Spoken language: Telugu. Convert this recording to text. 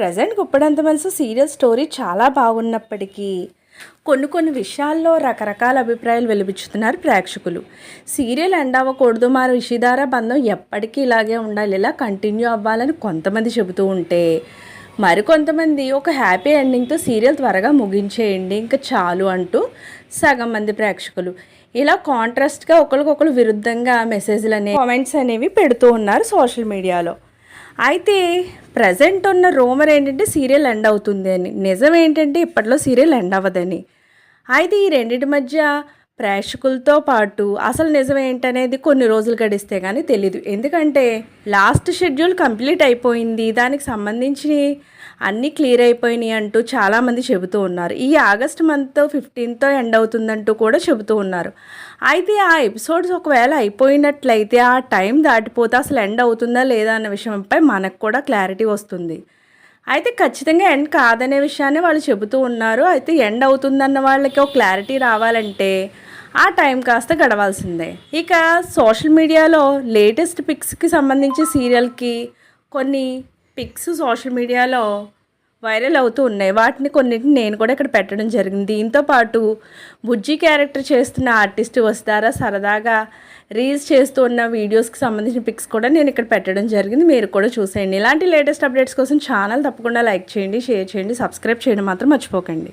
ప్రజెంట్ గుప్పడంత మనసు సీరియల్ స్టోరీ చాలా బాగున్నప్పటికీ కొన్ని కొన్ని విషయాల్లో రకరకాల అభిప్రాయాలు వెలిపించుతున్నారు ప్రేక్షకులు. సీరియల్ ఎండ్ అవ్వకూడదు మా విషిదార బంధం ఎప్పటికీ ఇలాగే ఉండాలి ఇలా కంటిన్యూ అవ్వాలని కొంతమంది చెబుతూ ఉంటే మరికొంతమంది ఒక హ్యాపీ ఎండింగ్తో సీరియల్ త్వరగా ముగించేయండి ఇంకా చాలు అంటూ సగం మంది ప్రేక్షకులు. ఇలా కాంట్రాస్ట్గా ఒకరికొకరు విరుద్ధంగా మెసేజ్లు అనేవి కామెంట్స్ అనేవి పెడుతూ ఉన్నారు సోషల్ మీడియాలో. అయితే ప్రజెంట్ ఉన్న రూమర్ ఏంటంటే సీరియల్ ఎండ్ అవుతుంది అని. నిజం ఏంటంటే ఇప్పట్లో సీరియల్ ఎండ్ అవ్వదని. అయితే ఈ రెండింటి మధ్య ప్రేక్షకులతో పాటు అసలు నిజమేంటనేది కొన్ని రోజులు గడిస్తే కానీ తెలీదు. ఎందుకంటే లాస్ట్ షెడ్యూల్ కంప్లీట్ అయిపోయింది. దానికి సంబంధించి అన్నీ క్లియర్ అయిపోయినాయి అంటూ చాలామంది చెబుతూ ఉన్నారు. ఈ ఆగస్ట్ మంత్ ఫిఫ్టీన్త్తో ఎండ్ అవుతుందంటూ కూడా చెబుతూ ఉన్నారు. అయితే ఆ ఎపిసోడ్స్ ఒకవేళ అయిపోయినట్లయితే ఆ టైం దాటిపోతే అసలు ఎండ్ అవుతుందా లేదా అన్న విషయంపై మనకు కూడా క్లారిటీ వస్తుంది. అయితే ఖచ్చితంగా ఎండ్ కాదనే విషయాన్ని వాళ్ళు చెబుతూ ఉన్నారు. అయితే ఎండ్ అవుతుందన్న వాళ్ళకి ఒక క్లారిటీ రావాలంటే ఆ టైం కాస్త గడవాల్సిందే. ఇక సోషల్ మీడియాలో లేటెస్ట్ పిక్స్కి సంబంధించి సీరియల్కి కొన్ని పిక్స్ సోషల్ మీడియాలో వైరల్ అవుతూ ఉన్నాయి. వాటిని కొన్నిటిని నేను కూడా ఇక్కడ పెట్టడం జరిగింది. దీంతో పాటు బుజ్జి క్యారెక్టర్ చేస్తున్న ఆర్టిస్ట్ వస్తారా సరదాగా రీల్స్ చేస్తూ ఉన్న వీడియోస్కి సంబంధించిన పిక్స్ కూడా నేను ఇక్కడ పెట్టడం జరిగింది. మీరు కూడా చూసేయండి. ఇలాంటి లేటెస్ట్ అప్డేట్స్ కోసం ఛానల్ తప్పకుండా లైక్ చేయండి షేర్ చేయండి సబ్స్క్రైబ్ చేయడం మాత్రం మర్చిపోకండి.